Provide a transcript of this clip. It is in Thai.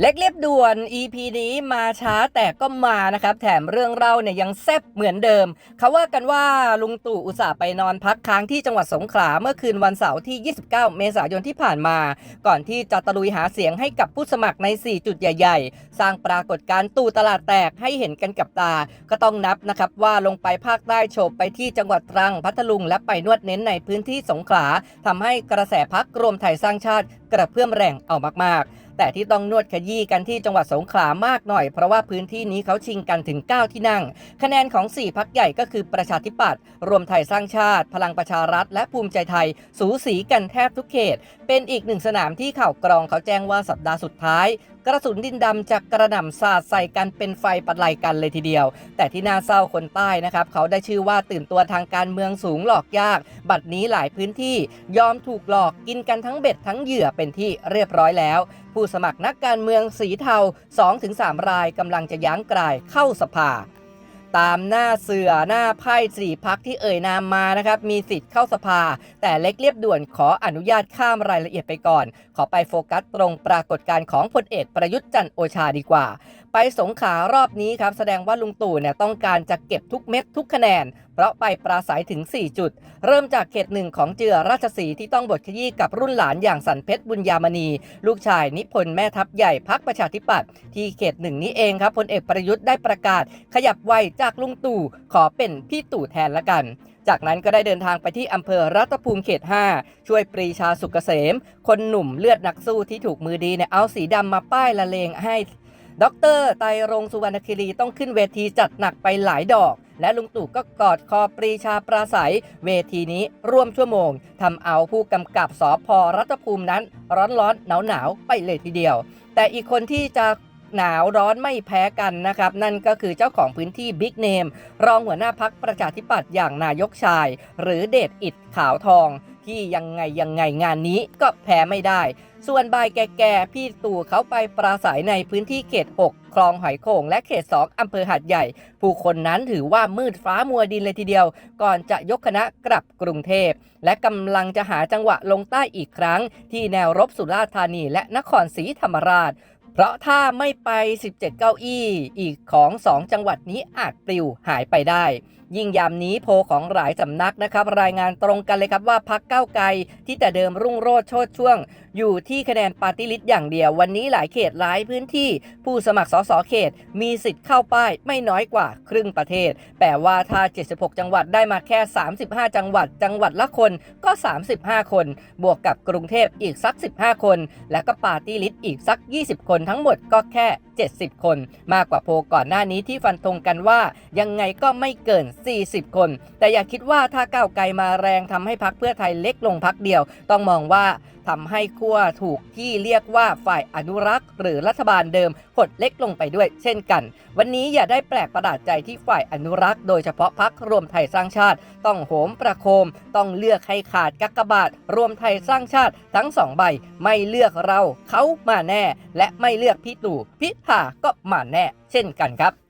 เล็กเรียบด่วน EP นี้มาช้าแต่ก็มานะครับ แถมเรื่องเล่าเนี่ยยังแซ่บเหมือนเดิม เขาว่ากันว่าลุงตู่อุตส่าห์ไปนอนพักค้างที่จังหวัดสงขลาเมื่อคืนวันเสาร์ที่ 29 เมษายนที่ผ่านมา ก่อนที่จะตะลุยหาเสียงให้กับผู้สมัครใน 4 จุดใหญ่ ๆ สร้างปรากฏการณ์ตู่ตลาดแตกให้เห็นกันกับตา ก็ต้องนับนะครับว่าลงไปภาคใต้โฉบไปที่จังหวัดตรังพัทลุง และไปนวดเน้นในพื้นที่สงขลาทำให้กระแสพักรวมไทยสร้างชาติกระเพื่อมแรงเอามากๆ แต่ที่ต้องนวดขยี้กันที่จังหวัดสงขลามากหน่อย เพราะว่าพื้นที่นี้เขาชิงกันถึง 9 ที่นั่ง คะแนนของ 4 พักใหญ่ก็คือประชาธิปัตย์รวมไทยสร้างชาติ พลังประชารัฐ และภูมิใจไทย สูสีกันแทบทุกเขต เป็นอีกหนึ่งสนามที่ข่าวกรองเขาแจ้งว่าสัปดาห์สุดท้าย กระสุนดินดำจากกระหน่ำสาดใส่กันเป็นไฟปัดไลกันเลยทีเดียว แต่ที่น่าเศร้าคนใต้นะครับเขาได้ชื่อว่าตื่นตัวทางการเมืองสูงหลอกยาก บัดนี้หลายพื้นที่ยอมถูกหลอกกินกันทั้งเบ็ดทั้งเหยื่อเป็นที่เรียบร้อยแล้ว ผู้สมัครนักการเมืองสีเทา 2-3 รายกำลังจะยั้งกลายเข้าสภา ตามหน้าเสือหน้าไพ่สี่พักที่เอ่ยนามมานะครับ มีสิทธิ์เข้าสภา แต่เล็กเรียบด่วนขออนุญาตข้ามรายละเอียดไปก่อน ขอไปโฟกัสตรงปรากฏการณ์ของพลเอกประยุทธ์จันทร์โอชาดีกว่า ไปสงขารอบนี้ครับ แสดงว่าลุงตู่เนี่ยต้องการจะเก็บทุกเม็ดทุกคะแนน เพราะไปปราศัยถึง 4 จุด เริ่มจากเขตหนึ่งของเจือราชสีที่ต้องบทขยี้กับรุ่นหลานอย่างสันเพชรบุญยามณี ลูกชายนิพนธ์แม่ทัพใหญ่พักประชาธิปัตย์ที่เขตหนึ่งนี้เองครับพลเอกประยุทธ์ได้ประกาศ ขยับไวจากลุงตู่ขอเป็นพี่ตู่แทนละกันจากนั้นก็ได้เดินทางไปที่อำเภอรัตภูมิเขต 5 ช่วยปรีชาสุกเกษม คนหนุ่มเลือดนักสู้ที่ถูกมือดีเนี่ยเอาสีดำมาป้ายละเลงให้ ดรไตรรงสุวรรณคิรีต้องขึ้นเวทีจัดหนักไปหลายดอก และลุงตู่ก็กอดคอปรีชาปราศัย เวทีนี้ร่วมชั่วโมงทำเอาผู้กำกับสอพอรัฐภูมินั้น ร้อนร้อนหนาวหนาวๆไปเลยทีเดียว แต่อีกคนที่จะหนาวร้อนไม่แพ้กันนะครับ นั่นก็คือเจ้าของพื้นที่บิ๊กเนมรองหัวหน้าพักประชาธิปัตย์อย่างนายกชาย หรือเดชอิดขาวทอง ที่ยังไงยังไงงานนี้ก็แพ้ไม่ได้ ส่วนบายแก่ๆพี่ตู่เขาไปปราศัยในพื้นที่เขต 6 คลองหอยโข่งและเขต 2 อำเภอหาดใหญ่ ผู้คนนั้นถือว่ามืดฟ้ามัวดินเลยทีเดียว ก่อนจะยกคณะกลับกรุงเทพ และกำลังจะหาจังหวะลงใต้อีกครั้ง ที่แนวรบสุราษฎร์ธานีและนครศรีธรรมราชเพราะถ้าไม่ไป 17 เก้าอี้ อีกของ 2 จังหวัดนี้อาจปลิวหายไปได้ยิ่งยามนี้โพของหลายสำนักนะครับ รายงานตรงกันเลยครับว่าพักเก้าไกลที่แต่เดิมรุ่งโรจน์โชดช่วง อยู่ที่คะแนนปาร์ตี้ลิสต์อย่างเดียว วันนี้หลายเขตหลายพื้นที่ ผู้สมัครสสเขต มีสิทธิ์เข้าป้ายไม่น้อยกว่าครึ่งประเทศแต่ว่าถ้า 76 จังหวัดได้มาแค่ 35 จังหวัด จังหวัดละคนก็ 35 คน บวกกับกรุงเทพอีกสัก 15 คน และก็ปาร์ตี้ลิสต์อีกสัก 20 คนทั้งหมดก็แค่ 70 คน มากกว่าโพก่อนหน้านี้ที่ฟันธงกันว่ายังไงก็ไม่เกิน40 คน แต่อย่าคิดว่าถ้าก้าวไกลมาแรงทำให้พักเพื่อไทยเล็กลงพักเดียว ต้องมองว่าทำให้ขั้วถูกที่เรียกว่าฝ่ายอนุรักษ์ หรือรัฐบาลเดิมหดเล็กลงไปด้วยเช่นกัน วันนี้อย่าได้แปลกประหลาดใจที่ฝ่ายอนุรักษ์ โดยเฉพาะพักรวมไทยสร้างชาติ ต้องโหมประโคม ต้องเลือกให้ขาดกักกบาท รวมไทยสร้างชาติทั้งสองใบ ไม่เลือกเราเขามาแน่ และไม่เลือกพี่ตู่พิธาก็มาแน่ เช่นกันครับ